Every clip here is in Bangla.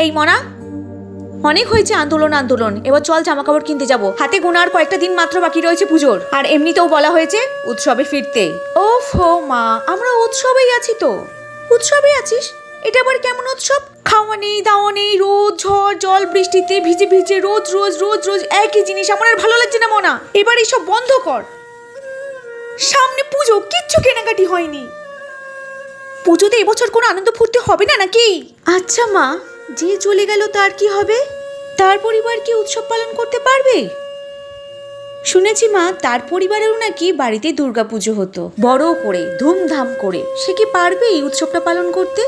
এই মনা, অনেক হয়েছে আন্দোলন আন্দোলন। এবার চল জামা কাপড় কিনতে যাব। হাতে গোনার কয়েকটা দিন মাত্র বাকি রয়েছে পুজোর। আর এমনিতেও বলা হয়েছে উৎসবে ফিরতে। ও ফো মা, আমরা উৎসবেই আছি তো। উৎসবে আছিস? এটা আবার কেমন উৎসব? খাওয়া নেই, দাওয়া নেই, রোদ, ঝড়, জল, বৃষ্টিতে ভিজে ভিজে রোজ রোজ রোজ রোজ একই জিনিস। আমার আর ভালো লাগছে না মনা। এবার এইসব বন্ধ কর। সামনে পুজো, কিচ্ছু কেনাকাটি হয়নি। পুজোতে এবছর কোনো আনন্দ ফুর্তি হবে না নাকি? আচ্ছা মা যে চলে গেল তার কি হবে? তার পরিবার কি উৎসব পালন করতে পারবে? শুনেছি মা, তার পরিবারেও নাকি বাড়িতে দুর্গাপুজো হতো। বড় করে, ধুমধাম করে। সে কি পারবে এই উৎসবটা পালন করতে?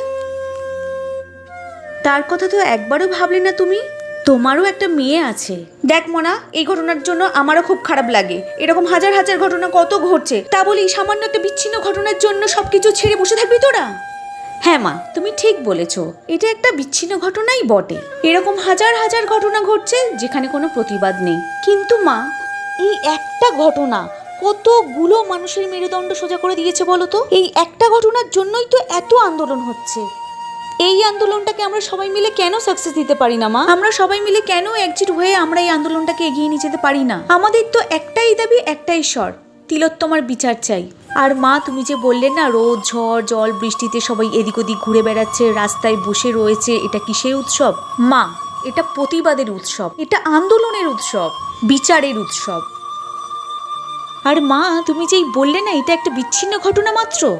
তার কথা তো একবারও ভাবলে না তুমি। তোমারও একটা মেয়ে আছে। দেখ মনা, এই ঘটনার জন্য আমারও খুব খারাপ লাগে। এরকম হাজার হাজার ঘটনা কত ঘটছে, তা বলি সামান্য একটা বিচ্ছিন্ন ঘটনার জন্য সবকিছু ছেড়ে বসে থাকবি তোরা। হ্যাঁ মা, তুমি ঠিক বলেছ। এটা একটা বিচ্ছিন্ন ঘটনাই বটে। এরকম হাজার হাজার ঘটনা ঘটছে যেখানে কোনো প্রতিবাদ নেই। কিন্তু মা, এই একটা ঘটনা কতগুলো মানুষের মেরুদণ্ড সোজা করে দিয়েছে বলো তো? এই একটা ঘটনার জন্যই তো এত আন্দোলন হচ্ছে। এই আন্দোলনটাকে আমরা সবাই মিলে কেন সাকসেস দিতে পারি না মা? আমরা সবাই মিলে কেন একজিট হয়ে আমরা এই আন্দোলনটাকে এগিয়ে নিয়ে যেতে পারি না? আমাদের তো একটাই দাবি, একটাই স্বর তিলোত্তমার বিচার চাই। আর মা, তুমি যে বললে না, রোদ, ঝড়, জল, বৃষ্টিতে সবাই এদিক ওদিক ঘুরে বেড়াচ্ছে, রাস্তায় বসে রয়েছে, এটা কিসের উৎসব? মা, এটা প্রতিবাদের উৎসব, এটা আন্দোলনের উৎসব, বিচারের উৎসব। আর মা, তুমি যেই বললে না, এটা একটা বিচ্ছিন্ন ঘটনা মাত্র।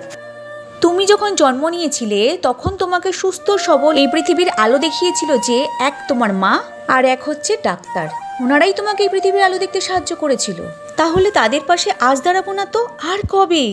তুমি যখন জন্ম নিয়েছিলে, তখন তোমাকে সুস্থ, সবল এই পৃথিবীর আলো দেখিয়েছিল যে এক তোমার মা, আর এক হচ্ছে ডাক্তার। ওনারাই তোমাকে এই পৃথিবীর আলো দেখতে সাহায্য করেছিল। তাহলে তাদের পাশে আজ দাঁড়াবো না তো? আর কবে?